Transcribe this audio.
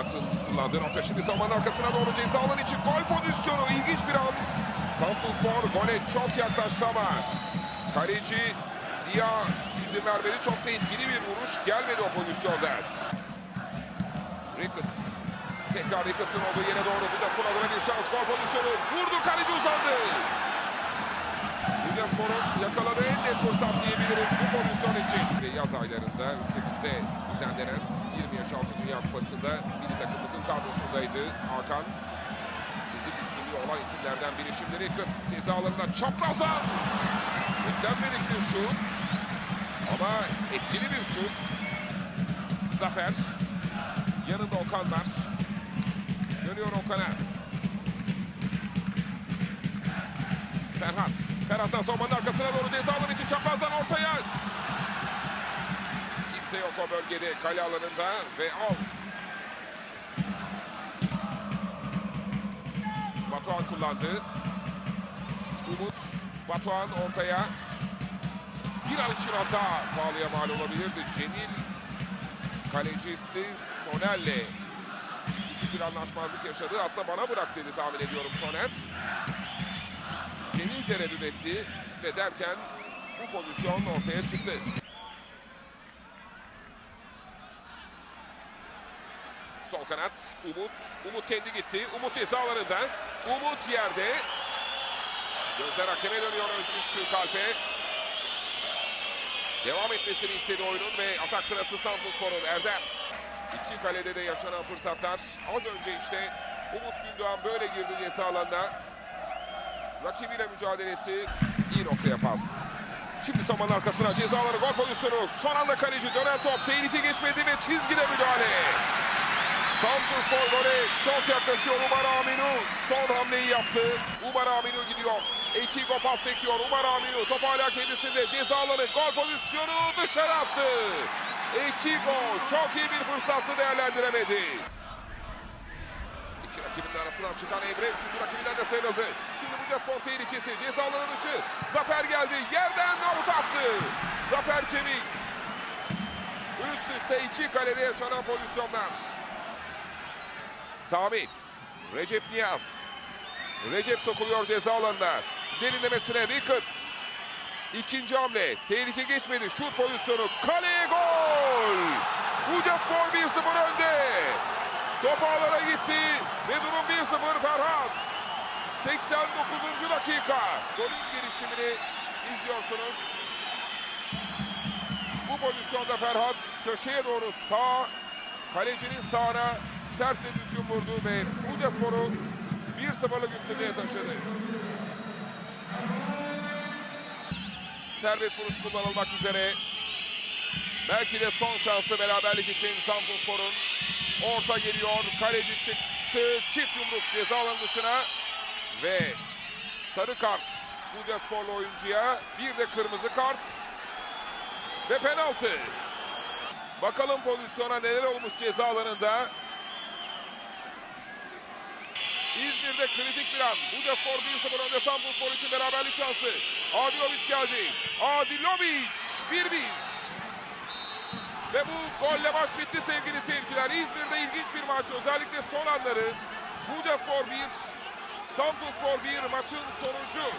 Ferhat'ın kullandığı nokta şimdi savunmanın arkasına doğru ceza alanı için gol pozisyonu. İlginç bir an. Samsunspor gole çok yaklaştı ama kaleci Ziya izin vermedi. Çok da etkili bir vuruş gelmedi o pozisyonda. Ricketts. Tekrar Ricketts'ın olduğu yere doğru Bucaspor adına bir şans. Gol pozisyonu. Vurdu kaleci uzandı. Bucaspor'un yakaladığı en net fırsat diyebiliriz bu pozisyon için. Ve yaz aylarında ülkemizde düzenlenen 20 yaş altı Dünya Kupası'nda milli takımımızın kadrosundaydı Hakan. Fizik üstünlüğü olan isimlerden biri şimdi Ricketts ceza alanına çapraza. Beklenmedik bir şut. Ama etkili bir şut. Zafer. Yanında Okan var. Dönüyor Okan'a. Ferhat. Ferhat'tan savunmanın arkasına doğru ceza için çaprazdan ortaya. Kimse yok o bölgede kale alanında ve out. Batuhan kullandı. Umut. Batuhan ortaya. Bir alışır hata. Pahalıya mal olabilirdi. Cemil kalecisi Soner'le küçük bir anlaşmazlık yaşadı. Aslında bana bırak dedi tahmin ediyorum Soner. Cemil tereddüt etti ve derken bu pozisyon ortaya çıktı. Sol kanat Umut. Umut kendi gitti. Umut ceza alanında. Umut yerde. Gözler hakeme dönüyor Özgüç Türkalp'e. Devam etmesini istedi oyunun ve atak sırası Samsunspor'un Erdem. İki kalede de yaşanan fırsatlar. Az önce işte Umut Gündoğan böyle girdi ceza alanına. Rakibiyle mücadelesi iyi noktaya pas. Şimdi savunmanın arkasına cezaları gol pozisyonu. Son anda kaleci dönen top. Tehlike geçmedi ve çizgide müdahale. Samsunspor gole çok yaklaşıyor Umar Aminu. Son hamleyi yaptı. Umar Aminu gidiyor. Ekigo pas bekliyor. Umar Aminu top hala kendisinde. Ceza alanı gol pozisyonu dışarı attı. Ekigo çok iyi bir fırsattı değerlendiremedi. İki rakibinin arasından çıkan Emre üçüncü rakibinden de sıyrıldı. Şimdi Bucaspor tehlikesi. Ceza alanı dışı. Zafer geldi. Yerden avut attı. Zafer Çevik. Üst üste iki kalede yaşanan pozisyonlar. Sami. Recep Niyaz. Recep sokuluyor ceza alanına. Derinlemesine Ricketts. İkinci hamle. Tehlike geçmedi. Şut pozisyonu. Kaleye gol. Bucaspor 1-0 önde. Top ağlara gitti ve durum 1-0 Ferhat. 89. dakika. Golün gelişimini izliyorsunuz. Bu pozisyonda Ferhat köşeye doğru sağ, kalecinin sağına sert ve düzgün vurdu ve Bucaspor'u 1-0'lık üstünlüğe taşıdı. Serbest vuruş kullanılmak üzere. Belki de son şansı beraberlik için Samsunspor'un orta geliyor. Kaleci çıktı. Çift yumruk ceza alanı dışına ve sarı kart Bucasporlu oyuncuya. Bir de kırmızı kart ve penaltı. Bakalım pozisyona neler olmuş ceza alanında. İzmir'de kritik bir an. Bucaspor 1-0 önde Samsunspor için beraberlik şansı. Adilovic geldi. Adilovic 1-1. Ve bu golle maç bitti sevgili seyirciler. İzmir'de ilginç bir maç. Özellikle son anları. Bucaspor 1, Samsunspor 1 maçın sonucu.